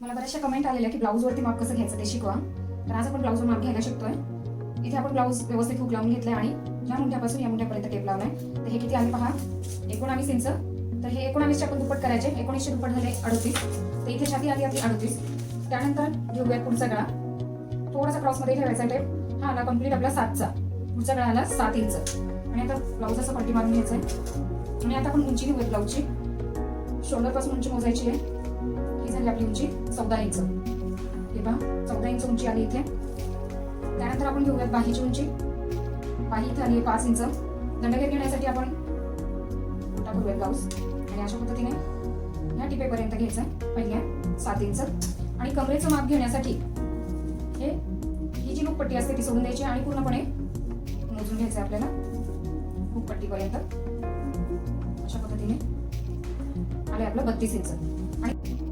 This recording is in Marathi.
मला बऱ्याचशा कमेंट आलेल्या की ब्लाऊजवरती माप कसं घ्यायचं ते शिकवा. तर आज आपण ब्लाऊजवर माप घ्यायला शिकतोय. इथे आपण ब्लाऊज व्यवस्थित हुक लावून घेतलाय आणि या मुंठ्यापासून या मुंठ्यापर्यंत टेप लावलाय तर हे किती आम्ही पहा? एकोणावीस इंच. तर हे एकोणावीसचे आपण दुप्पट करायचे. एकोणीसशे दुप्पट झाले अडतीस. तर इथे छाती आली आपली अडतीस. त्यानंतर घेऊयात पुढचा गळा. थोडासा क्रॉसमध्ये ठेवायचा टेप हा आला कंप्लीट आपला सातचा. पुढचा गळा आला सात इंच. आणि आता ब्लाऊज असं पट्टी मारून घ्यायचं आहे आणि आता आपण उंची घेऊयात ब्लाऊजची शोल्डरपासून उंची मोजायची आहे. ही आपली उंची चौदा इंच. हे पहा चौदा इंच उंची आली इथे. त्यानंतर आपण घेऊयात बाहीची उंची. बाही इथे आली पाच इंच. दंडगेर घेण्यासाठी आपण मोठा करूयात ब्लाऊज आणि अशा पद्धतीने ह्या टिपेपर्यंत घ्यायचं आहे. पहिल्या सात इंच. आणि कमरेचं माप घेण्यासाठी हे ही जी लुकपट्टी असते ती सोडून द्यायची आणि पूर्णपणे मोजून घ्यायचं आहे आपल्याला. हुकपट्टीपर्यंत अशा पद्धतीने आले आपलं बत्तीस इंच. आणि